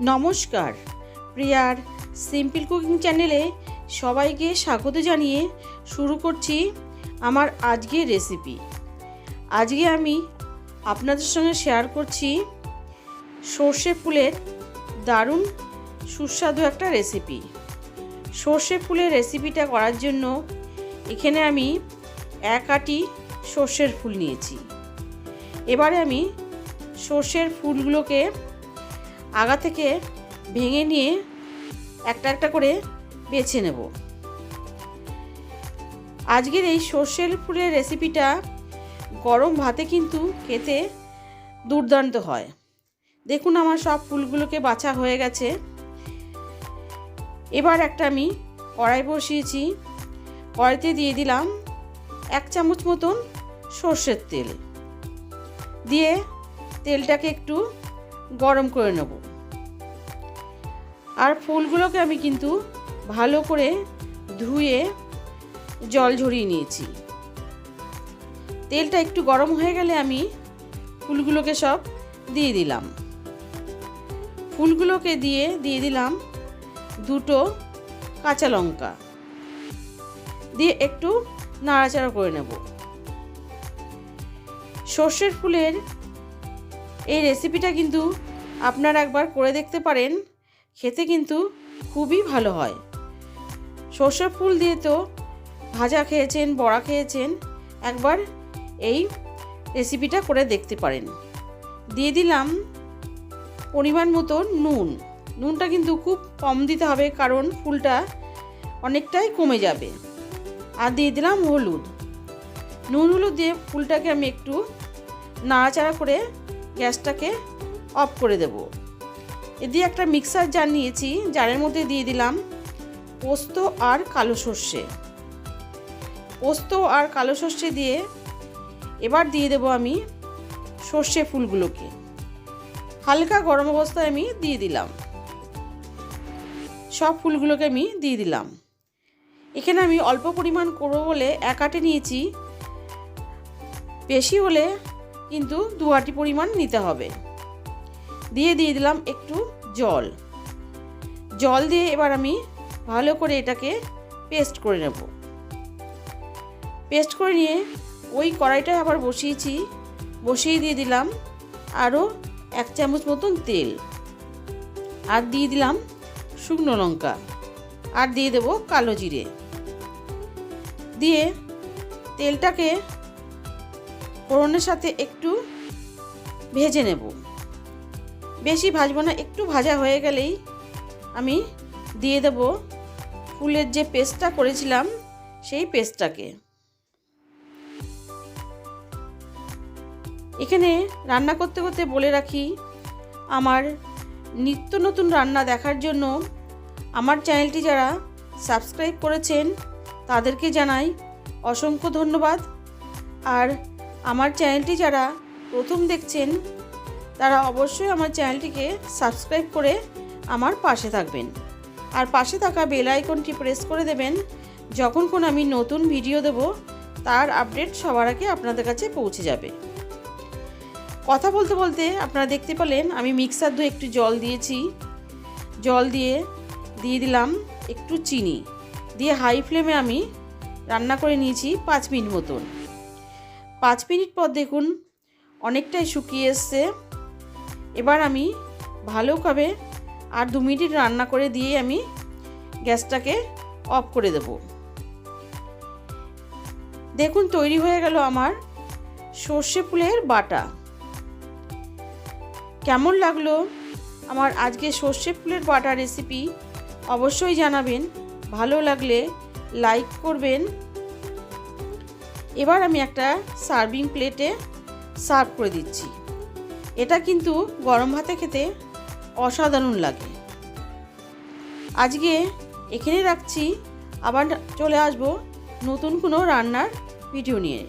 নমস্কার। প্রিয়ার simple cooking চ্যানেলে সবাইকে স্বাগত জানিয়ে শুরু করছি আমার আজকের রেসিপি। আজকে আমি আপনাদের সঙ্গে শেয়ার করছি সর্ষে ফুলের দারুণ সুস্বাদু একটা রেসিপি। সর্ষে ফুলের রেসিপিটা করার জন্য এখানে আমি এক আটি সর্ষের ফুল নিয়েছি। এবারে আমি সর্ষের ফুলগুলোকে আগা থেকে ভেঙে নিয়ে একটা একটা করে বেছে নেব। আজকের এই সর্ষের ফুলের রেসিপিটা গরম ভাতে কিন্তু খেতে দুর্দান্ত হয়। দেখুন আমার সব ফুলগুলোকে বাছা হয়ে গেছে। এবার একটা আমি কড়াই বসিয়েছি। কড়াইতে দিয়ে দিলাম এক চামচ মতন সর্ষের তেল। দিয়ে তেলটাকে একটু গরম করে নেব। আর ফুলগুলোকে আমি কিন্তু ভালো করে ধুয়ে জল ঝরিয়ে নিয়েছি। তেলটা একটু গরম হয়ে গেলে আমি ফুলগুলোকে সব দিয়ে দিলাম। ফুলগুলোকে দিয়ে দিয়ে দিলাম দুটো কাঁচা লঙ্কা। দিয়ে একটু নাড়াচাড়া করে নেব। সর্ষের ফুলের এই রেসিপিটা কিন্তু আপনারা একবার করে দেখতে পারেন। খেতে কিন্তু খুবই ভালো হয়। সর্ষের ফুল দিয়ে তো ভাজা খেয়েছেন, বড়া খেয়েছেন, একবার এই রেসিপিটা করে দেখতে পারেন। দিয়ে দিলাম পরিমাণ মতো নুন। নুনটা কিন্তু খুব কম দিতে হবে কারণ ফুলটা অনেকটাই কমে যাবে। আর দিয়ে দিলাম হলুদ। নুন হলুদ দিয়ে ফুলটাকে আমি একটু নাড়াচাড়া করে গ্যাসটাকে অফ করে দেব। এদিকে একটা মিক্সার জার নিয়েছি, জারের মধ্যে দিয়ে দিলাম পোস্ত আর কালো সর্ষে। পোস্ত আর কালো সর্ষে দিয়ে এবার দিয়ে দেব আমি সর্ষে ফুলগুলোকে। হালকা গরম অবস্থায় আমি দিয়ে দিলাম। সব ফুলগুলোকে আমি দিয়ে দিলাম। এখানে আমি অল্প পরিমাণ করব বলে এক আটে নিয়েছি। বেশি হলে কিন্তু দু আটি পরিমাণ নিতে হবে। দিয়ে দিয়ে দিলাম একটু জল। জল দিয়ে এবার আমি ভালো করে এটাকে পেস্ট করে নেব। পেস্ট করে নিয়ে ওই কড়াইটায় আবার বসিয়েছি। বসিয়ে দিয়ে দিলাম আরও এক চামচ মতন তেল। আর দিয়ে দিলাম শুকনো লঙ্কা। আর দিয়ে দেবো কালো জিরে। দিয়ে তেলটাকে ফোড়নের সাথে একটু ভেজে নেব। বেশি ভাজবো না, একটু ভাজা হয়ে গেলেই আমি দিয়ে দেব ফুলের যে পেস্টটা করেছিলাম, সেই পেস্টটাকে। এখানে রান্না করতে করতে বলে রাখি, আমার নিত্য নতুন রান্না দেখার জন্য আমার চ্যানেলটি যারা সাবস্ক্রাইব করেছেন, তাদেরকে জানাই অসংখ্য ধন্যবাদ। আর আমার চ্যানেলটি যারা প্রথম দেখছেন, তারা অবশ্যই আমার চ্যানেলটিকে সাবস্ক্রাইব করে আমার পাশে থাকবেন। আর পাশে থাকা বেল আইকনটি প্রেস করে দেবেন। যখন কোন আমি নতুন ভিডিও দেব, তার আপডেট সবার আগে আপনাদের কাছে পৌঁছে যাবে। কথা বলতে বলতে আপনারা দেখতে পেলেন, আমি মিক্সার দিয়ে একটু জল দিয়েছি। জল দিয়ে দিয়ে দিলাম একটু চিনি। দিয়ে হাই ফ্লেমে আমি রান্না করে নিয়েছি পাঁচ মিনিট মতন। পাঁচ মিনিট পর দেখুন অনেকটাই শুকিয়ে এসছে। এবার আমি ভালোভাবে আর দু মিনিট রান্না করে দিয়ে আমি গ্যাসটাকে অফ করে দেব। দেখুন তৈরি হয়ে গেল আমার সর্ষে ফুলের বাটা। কেমন লাগল আমার আজকে সর্ষে ফুলের বাটা রেসিপি? অবশ্যই জানাবেন। ভালো লাগলে লাইক করবেন এবার আমি একটা সার্ভিং প্লেটে সার্ভ করে দিচ্ছি। এটা কিন্তু গরম ভাতে খেতে অসাধারণ লাগে। আজকে এখানে রাখছি, আবার চলে আসব নতুন কোনো রান্নার ভিডিও নিয়ে।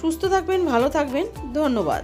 সুস্থ থাকবেন, ভালো থাকবেন, ধন্যবাদ।